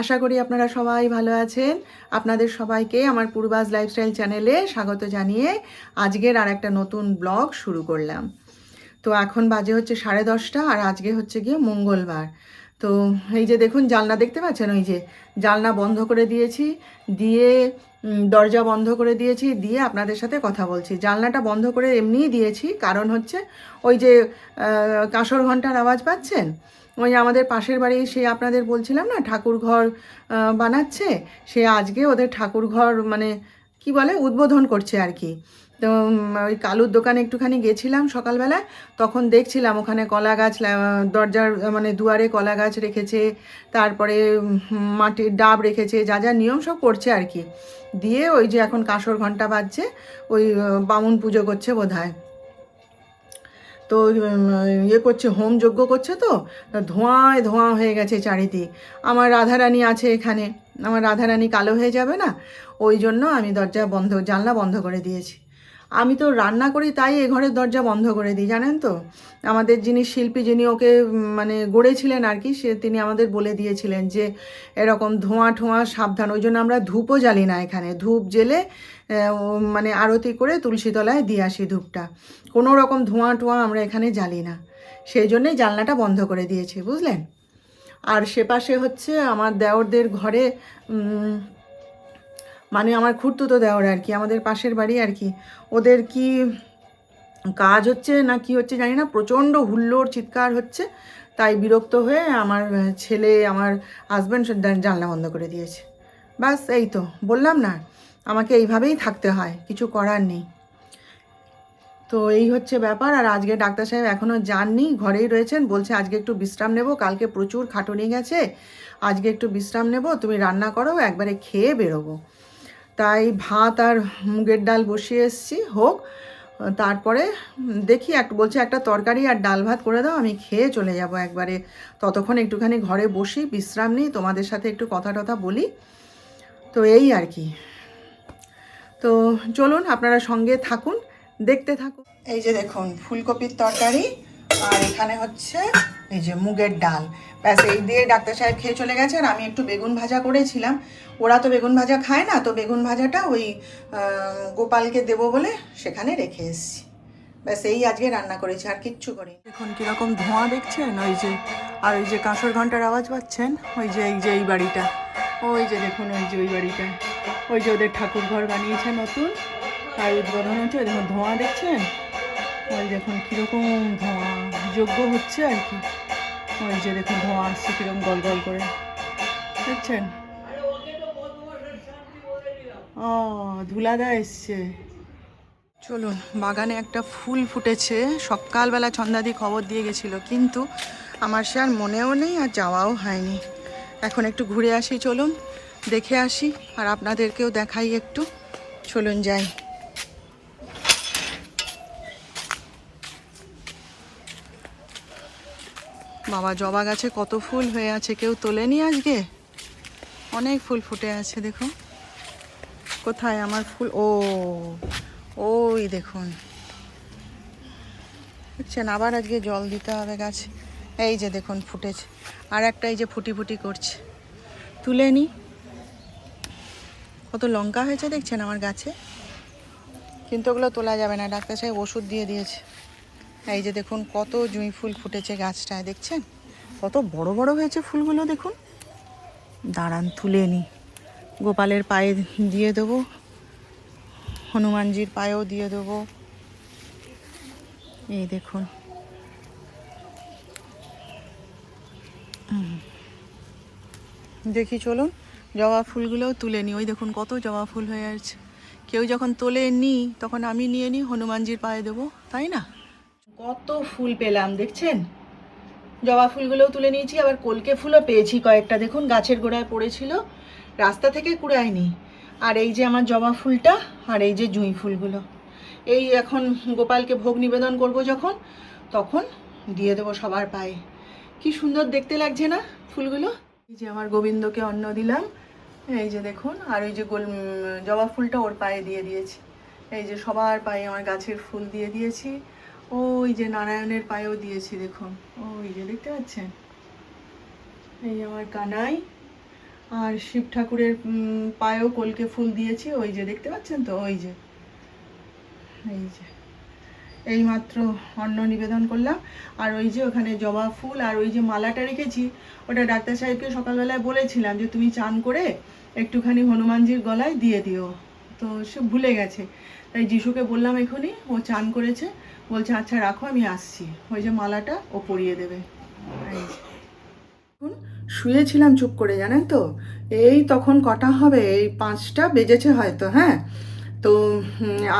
আশা করি আপনারা সবাই ভালো আছেন। আপনাদের সবাইকে আমার পূর্বাজ লাইফস্টাইল চ্যানেলে স্বাগত জানিয়ে আজকের আর একটা নতুন ব্লগ শুরু করলাম। তো এখন বাজে হচ্ছে সাড়ে দশটা আর আজকে হচ্ছে গিয়ে মঙ্গলবার। তো এই যে দেখুন, জানলা দেখতে পাচ্ছেন? ওই যে জানলা বন্ধ করে দিয়েছি, দিয়ে দরজা বন্ধ করে দিয়েছি, দিয়ে আপনাদের সাথে কথা বলছি। জানলাটা বন্ধ করে এমনিই দিয়েছি, কারণ হচ্ছে ওই যে কাঁসর ঘণ্টার আওয়াজ পাচ্ছেন? ওই আমাদের পাশের বাড়ি সে আপনাদের বলছিলাম না, ঠাকুর ঘর বানাচ্ছে। সে আজকে ওদের ঠাকুর ঘর মানে কি বলে, উদ্বোধন করছে আর কি। তো ওই কালুর দোকানে একটুখানি গেছিলাম সকালবেলায়, তখন দেখছিলাম ওখানে কলা গাছ দরজার মানে দুয়ারে কলা গাছ রেখেছে, তারপরে মাটির ডাব রেখেছে, যা যা নিয়ম সব করছে আর কি। দিয়ে ওই যে এখন কাঁসর ঘণ্টা বাজছে, ওই বামুন পুজো করছে বোধ হয় তো ইয়ে করছে, হোম যজ্ঞ করছে তো ধোঁয়ায় ধোঁয়া হয়ে গেছে চারিদিক। আমার রাধারানী আছে এখানে, আমার রাধারানী কালো হয়ে যাবে না? ওই জন্য আমি দরজা বন্ধ, জানলা বন্ধ করে দিয়েছি। আমি তো রান্না করি, তাই এ ঘরের দরজা বন্ধ করে দিই, জানেন তো? আমাদের যিনি শিল্পী, যিনি ওকে মানে গড়েছিলেন আর কি, সে, তিনি আমাদের বলে দিয়েছিলেন যে, এরকম ধোঁয়া ঠোঁয়া সাবধান, ওই জন্য আমরা ধূপও জ্বালি না এখানে। ধূপ জেলে মানে আরতি করে তুলসী তলায় দিয়ে আসি ধূপটা। কোনো রকম ধোঁয়া টোঁয়া আমরা এখানে জ্বালি না। সেই জন্যই জানলাটা বন্ধ করে দিয়েছি, বুঝলেন? আর সে পাশে হচ্ছে আমার দেওরদের ঘরে মানে আমার খুঁড়তুতো দেওর আর কি, আমাদের পাশের বাড়ি আর কি। ওদের কি কাজ হচ্ছে না কি হচ্ছে জানি না, প্রচণ্ড হুল্লোড়, চিৎকার হচ্ছে। তাই বিরক্ত হয়ে আমার ছেলে, আমার হাজব্যান্ড জানলা বন্ধ করে দিয়েছে। বাস এই তো। বললাম না, আমাকে এইভাবেই থাকতে হয়, কিছু করার নেই। তো এই হচ্ছে ব্যাপার। আর আজকে ডাক্তার সাহেব এখনও যাননি, ঘরেই রয়েছেন। বলছে আজকে একটু বিশ্রাম নেব, কালকে প্রচুর খাটুনি গেছে। আজকে একটু বিশ্রাম নেব, তুমি রান্না করো, একবারে খেয়ে বেরোবো। তাই ভাত আর মুগের ডাল বসিয়ে এসেছি, হোক। তারপরে দেখি এক, বলছে একটা তরকারি আর ডাল ভাত করে দাও, আমি খেয়ে চলে যাব একবারে। ততক্ষণ একটুখানি ঘরে বসি, বিশ্রাম নিই, তোমাদের সাথে একটু কথা টথা বলি। তো এই আর কি। তো চলুন, আপনারা সঙ্গে থাকুন, দেখতে থাকুন। এই যে দেখুন, ফুলকপির তরকারি, আর এখানে হচ্ছে এই যে মুগের ডাল। ব্যাস, এই দিয়ে ডাক্তার সাহেব খেয়ে চলে গেছে আর আমি একটু বেগুন ভাজা করেছিলাম। ওরা তো বেগুন ভাজা খায় না, তো বেগুন ভাজাটা ওই গোপালকে দেবো বলে সেখানে রেখে এসেছি। ব্যাস, এই আজকে রান্না করেছি, আর কিচ্ছু করি দেখুন কীরকম ধোঁয়া দেখছেন, ওই যে, আর ওই যে কাঁসর ঘণ্টার আওয়াজ পাচ্ছেন? ওই যে, এই যে এই বাড়িটা। ওই যে দেখুন, ওই যে ওই বাড়িটা। ওই যে ওদের ঠাকুর ঘর বানিয়েছে নতুন, আর উদ্বোধন হচ্ছে, ওই দেখুন ধোঁয়া দেখছেন? ওই দেখুন কীরকম ধোঁয়া। যোগ্য হচ্ছে আর কি। ওই যে দেখুন, ধোঁয়া আসছে কীরকম গল গল করে। দেখছেন? ও, ধুলাদা এসছে। চলুন, বাগানে একটা ফুল ফুটেছে। সকালবেলা ছন্দাদি খবর দিয়ে গেছিল, কিন্তু আমার সে আর মনেও নেই আর যাওয়াও হয়নি। এখন একটু ঘুরে আসি, চলুন। দেখে আসি, আর আপনাদেরকেও দেখাই একটু। চলুন, যাই। বাবা, জবা গাছে কত ফুল হয়ে আছে, কেউ তোলেনি আজকে? অনেক ফুল ফুটে আছে, দেখুন। কোথায় আমার ফুল? ও, ওই দেখুন। দেখছেন আবার আজকে জল দিতে হবে গাছে। এই যে দেখুন, ফুটেছে। আর একটা এই যে ফুটি ফুটি করছে। তুলে নি কত লঙ্কা হয়েছে দেখছেন আমার গাছে? কিন্তু ওগুলো তোলা যাবে না, ডাক্তার সাহেব ওষুধ দিয়ে দিয়েছে। এই যে দেখুন, কত জুঁই ফুল ফুটেছে গাছটায়, দেখছেন? কত বড় বড় হয়েছে ফুলগুলো, দেখুন। দাঁড়ান, তুলে নি। গোপালের পায়ে দিয়ে দেবো। হনুমানজির পায়েও দিয়ে দেবো। এই দেখুন। দেখি, চলুন, জবা ফুলগুলোও তুলে নিই ওই দেখুন, কত জবা ফুল হয়ে আছে। কেউ যখন তোলে নি, তখন আমি নিয়ে নিই হনুমানজির পায়ে দেবো, তাই না? কত ফুল পেলাম, দেখছেন? জবা ফুলগুলোও তুলে নিয়েছি, আবার কলকে ফুলও পেয়েছি কয়েকটা। দেখুন, গাছের গোড়ায় পড়েছিল, রাস্তা থেকে কুড়ায়নি। আর এই যে আমার জবা ফুলটা, আর এই যে জুঁই ফুলগুলো। এই এখন গোপালকে ভোগ নিবেদন করব যখন, তখন দিয়ে দেবো সবার পায়ে। কি সুন্দর দেখতে লাগছে না ফুলগুলো? এই যে আমার গোবিন্দকে অন্ন দিলাম। এই যে দেখুন, আর ওই যে গোল জবা ফুলটা ওর পায়ে দিয়ে দিয়েছি। এই যে সবার পায়ে আমার গাছের ফুল দিয়ে দিয়েছি। ওই যে নারায়ণের পায়েও দিয়েছি, দেখুন। ওই যে দেখতে পাচ্ছেন? এই আমার কানাই আর শিব ঠাকুরের পায়েও কলকে ফুল দিয়েছি, ওই যে দেখতে পাচ্ছেন তো? ওই যে। এই যে। এইমাত্র অন্ন নিবেদন করলাম। আর ওই যে ওখানে জবা ফুল আর ওই যে মালাটা রেখেছি, ওটা ডাক্তার সাহেবকে সকালবেলায় বলেছিলাম যে তুমি চান করে একটুখানি হনুমানজির গলায় দিয়ে দিও। তো সে ভুলে গেছে। তাই যিশুকে বললাম এখনই, ও চান করেছে। বলছে আচ্ছা রাখো, আমি আসছি। ওই যে মালাটা ও পরিয়ে দেবে। শুয়েছিলাম চুপ করে, জানেন তো? এই তখন কটা হবে? এই পাঁচটা বেজেছে হয়তো হ্যাঁ? তো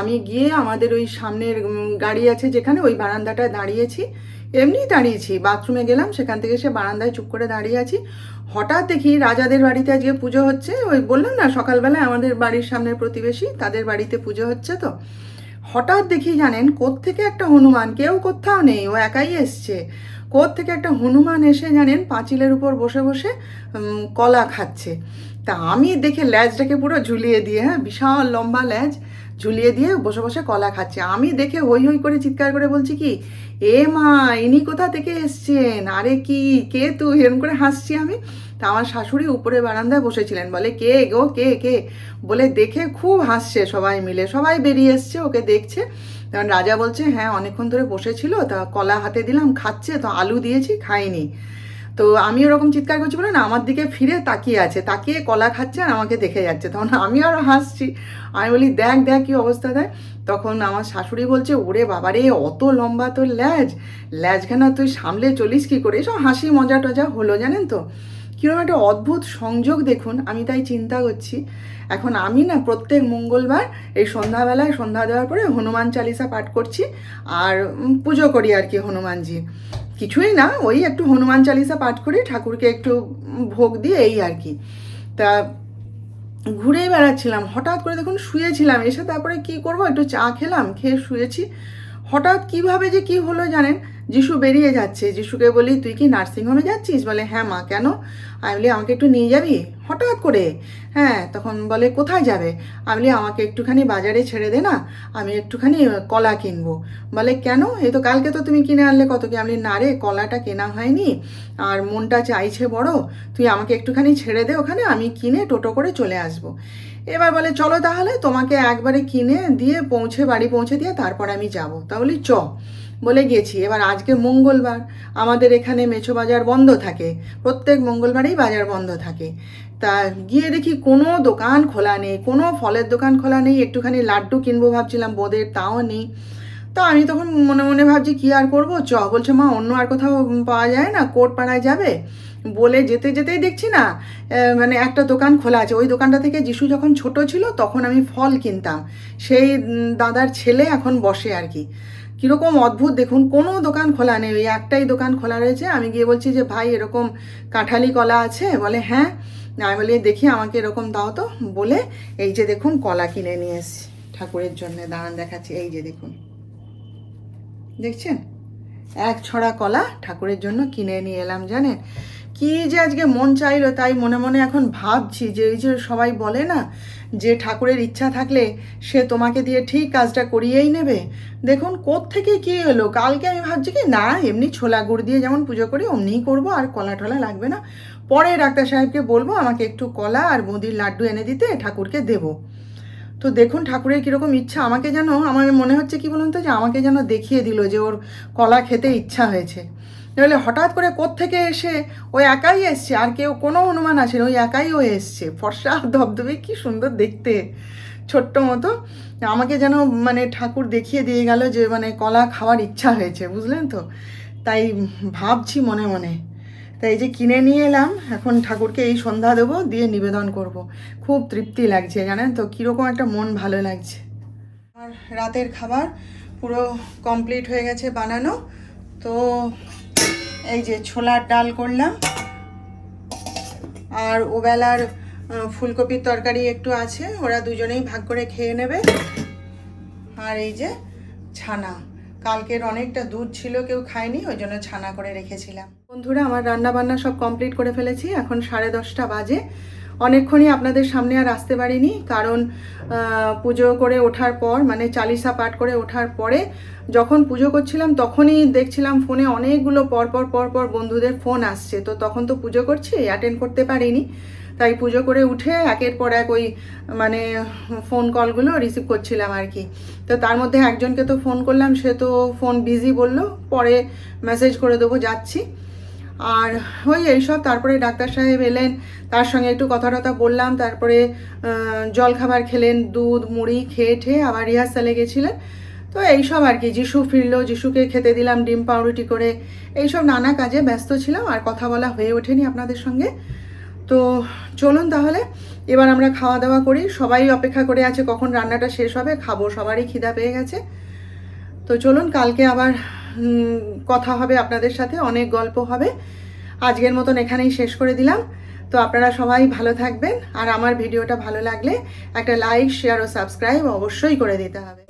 আমি গিয়ে আমাদের ওই সামনের গাড়ি আছে যেখানে, ওই বারান্দাটায় দাঁড়িয়েছি। এমনি দাঁড়িয়েছি। বাথরুমে গেলাম, সেখান থেকে সে বারান্দায় চুপ করে দাঁড়িয়ে আছি। হঠাৎ দেখি রাজাদের বাড়িতে আজকে পুজো হচ্ছে। ওই বললাম না, সকালবেলায় আমাদের বাড়ির সামনের প্রতিবেশী, তাদের বাড়িতে পুজো হচ্ছে তো। হঠাৎ দেখি জানেন থেকে একটা হনুমান, কেউ কোথাও নেই, ও একাই এসছে। থেকে একটা হনুমান এসে জানেন, পাঁচিলের উপর বসে বসে কলা খাচ্ছে। তা আমি দেখে ল্যাজটাকে পুরো ঝুলিয়ে দিয়ে হ্যাঁ বিশাল লম্বা ল্যাজ ঝুলিয়ে দিয়ে বসে বসে কলা খাচ্ছে। আমি দেখে হই হই করে চিৎকার করে বলছি কি, এ মা, ইনি কোথা থেকে এসছেন? আরে কি, কে তুই? এরকম করে হাসছি আমি। তা আমার শাশুড়ি উপরে বারান্দায় বসেছিলেন, বলে, কে গো, কে কে? বলে, দেখে খুব হাসছে সবাই মিলে, সবাই বেরিয়ে এসছে, ওকে দেখছে। তখন রাজা বলছে হ্যাঁ অনেকক্ষণ ধরে বসেছিল, তা কলা হাতে দিলাম, খাচ্ছে, তো আলু দিয়েছি, খাইনি। তো আমি ওরকম চিৎকার করছি বলে, না, আমার দিকে ফিরে তাকিয়ে আছে, তাকিয়ে কলা খাচ্ছে আর আমাকে দেখে যাচ্ছে। তখন আমি আরও হাসছি। আমি বলি, দেখ দেখ, কী অবস্থা দেয় তখন আমার শাশুড়ি বলছে, ওরে বাবারে অত লম্বা তোর ল্যাজ ল্যাজ, ল্যাজখানা তুই সামলে চলিস কী করে? এসব হাসি মজা টজা হলো জানেন তো। কীরকম একটা অদ্ভুত সংযোগ দেখুন, আমি তাই চিন্তা করছি। এখন আমি না প্রত্যেক মঙ্গলবার এই সন্ধ্যাবেলায়, সন্ধ্যা দেওয়ার পরে হনুমান চালিসা পাঠ করছি আর পুজো করি আর কি হনুমানজির কিছুই না, ওই একটু হনুমান চালিসা পাঠ করি, ঠাকুরকে একটু ভোগ দিয়ে এই আর কি। তা ঘুরেই বেড়াচ্ছিলাম, হঠাৎ করে দেখুন শুয়েছিলাম, এসে তারপরে কি করব, একটু চা খেলাম, খেয়ে শুয়েছি। হঠাৎ কীভাবে যে কি হলো জানেন? যিশু বেরিয়ে যাচ্ছে। যিশুকে বলি, তুই কি নার্সিংহোমে যাচ্ছিস? বলে হ্যাঁ মা, কেন? আমি বলি, আমাকে একটু নিয়ে যাবি? হঠাৎ করে। হ্যাঁ তখন বলে, কোথায় যাবে? আমি বলি, আমাকে একটুখানি বাজারে ছেড়ে দে না, আমি একটুখানি কলা কিনবো। বলে, কেন? এই তো কালকে তো তুমি কিনে আনলে কত কি? আমি না রে, কলাটা কেনা হয়নি। আর মনটা চাইছে বড়, তুই আমাকে একটুখানি ছেড়ে দে ওখানে, আমি কিনে টোটো করে চলে আসব। এবার বলে, চলো তাহলে তোমাকে একবারে কিনে দিয়ে পৌঁছে, বাড়ি পৌঁছে দিয়ে তারপর আমি যাব। তাহলে চ। বলে গেছি। এবার আজকে মঙ্গলবার, আমাদের এখানে মেছো বাজার বন্ধ থাকে। প্রত্যেক মঙ্গলবারেই বাজার বন্ধ থাকে। তা গিয়ে দেখি কোনো দোকান খোলা নেই, কোনো ফলের দোকান খোলা নেই, একটুখানি লাড্ডু কিনবো ভাবছিলাম, বোদের তাও নেই। তো আমি তখন মনে মনে ভাবছি, কি আর করব? চ। বলছে, মা, অন্য আর কোথাও পাওয়া যায় না? কোট পাড়ায় যাবে? বলে যেতে যেতেই দেখছি না মানে একটা দোকান খোলা আছে। ওই দোকানটা থেকে যিশু যখন ছোট ছিল তখন আমি ফল কিনতাম। সেই দাদার ছেলে এখন বসে আর কি। কীরকম অদ্ভুত দেখুন, কোনো দোকান খোলা নেই। ওই একটাই দোকান খোলা রয়েছে। আমি গিয়ে বলছি যে, ভাই, এরকম কাঁঠালি কলা আছে? বলে হ্যাঁ। আমি বলি, দেখি, আমাকে এরকম দাও তো। বলে, এই যে দেখুন, কলা কিনে নিয়ে এসছি। ঠাকুরের জন্য দাঁড়ান দেখাচ্ছি। এই যে দেখুন। দেখছেন? এক ছড়া কলা ঠাকুরের জন্য কিনে নিয়ে এলাম, জানেন? কি যে আজকে মন চাইলো তাই মনে মনে এখন ভাবছি যে এই যে সবাই বলে না যে ঠাকুরের ইচ্ছা থাকলে সে তোমাকে দিয়ে ঠিক কাজটা করিয়েই নেবে। দেখুন থেকে কি এলো কালকে আমি ভাবছি কি, না, এমনি ছোলা গুড় দিয়ে যেমন পুজো করি, অমনিই করব, আর কলা টলা লাগবে না। পরে ডাক্তার সাহেবকে বলব, আমাকে একটু কলা আর বুঁদির লাড্ডু এনে দিতে, ঠাকুরকে দেবো। তো দেখুন ঠাকুরের কীরকম ইচ্ছা, আমাকে যেন, আমার মনে হচ্ছে কি বলুন তো, যে আমাকে যেন দেখিয়ে দিল যে ওর কলা খেতে ইচ্ছা হয়েছে। তাহলে হঠাৎ করে থেকে এসে ওই একাই এসছে? আর কেউ, কোনো অনুমান আসেনি ওই একাই ও এসছে? ফর্সা ধবধবে, কি সুন্দর দেখতে। ছোট্ট মতো, আমাকে যেন মানে ঠাকুর দেখিয়ে দিয়ে গেল যে মানে কলা খাওয়ার ইচ্ছা হয়েছে, বুঝলেন তো? তাই ভাবছি মনে মনে। তাই এই যে কিনে নিয়ে এলাম, এখন ঠাকুরকে এই সন্ধ্যা দেবো, দিয়ে নিবেদন করব। খুব তৃপ্তি লাগছে, জানেন তো? কীরকম একটা মন ভালো লাগছে। আর রাতের খাবার পুরো কমপ্লিট হয়ে গেছে বানানো, তো এই যে ছোলার ডাল করলাম। আর ওবেলার ফুলকপির তরকারি একটু আছে, ওরা দুজনেই ভাগ করে খেয়ে নেবে। আর এই যে ছানা, কালকের অনেকটা দুধ ছিল, কেউ খায়নি, ওই জন্য ছানা করে রেখেছিলাম। বন্ধুরা, আমার রান্না বান্না সব কমপ্লিট করে ফেলেছি, এখন সাড়ে দশটা বাজে। অনেকক্ষণই আপনাদের সামনে আর আসতে পারিনি, কারণ পুজো করে ওঠার পর মানে চালিসা পাঠ করে ওঠার পরে যখন পুজো করছিলাম তখনই দেখছিলাম ফোনে অনেকগুলো পর পর পর পর বন্ধুদের ফোন আসছে। তো তখন তো পুজো করছি অ্যাটেন্ড করতে পারিনি। তাই পুজো করে উঠে একের পর এক ওই মানে ফোন কলগুলো রিসিভ করছিলাম আর কি। তো তার মধ্যে একজনকে তো ফোন করলাম সে তো ফোন বিজি বলল পরে মেসেজ করে দেবো যাচ্ছি। আর ওই এইসব তারপরে ডাক্তার সাহেব এলেন তার সঙ্গে একটু কথা টথা বললাম তারপরে আহ, জল খাবার খেলেন দুধ মুড়ি খেয়ে ঠেয়ে আবার রিহার্সালে গেছিলেন। তো এইসব আর কি, যিশু ফিরলো, যিশুকে খেতে দিলাম, ডিম, পাউরুটি করে। এইসব নানা কাজে ব্যস্ত ছিলাম, আর কথা বলা হয়ে ওঠেনি আপনাদের সঙ্গে। তো চলুন তাহলে, এবার আমরা খাওয়া দাওয়া করি। সবাই অপেক্ষা করে আছে কখন রান্নাটা শেষ হবে, খাব, সবারই খিদা পেয়ে গেছে। তো চলুন, কালকে আবার কথা হবে আপনাদের সাথে, অনেক গল্প হবে। আজকের মতন এখানেই শেষ করে দিলাম। তো আপনারা সবাই ভালো থাকবেন, আর আমার ভিডিওটা ভালো লাগলে একটা লাইক, শেয়ার ও সাবস্ক্রাইব অবশ্যই করে দিতে হবে।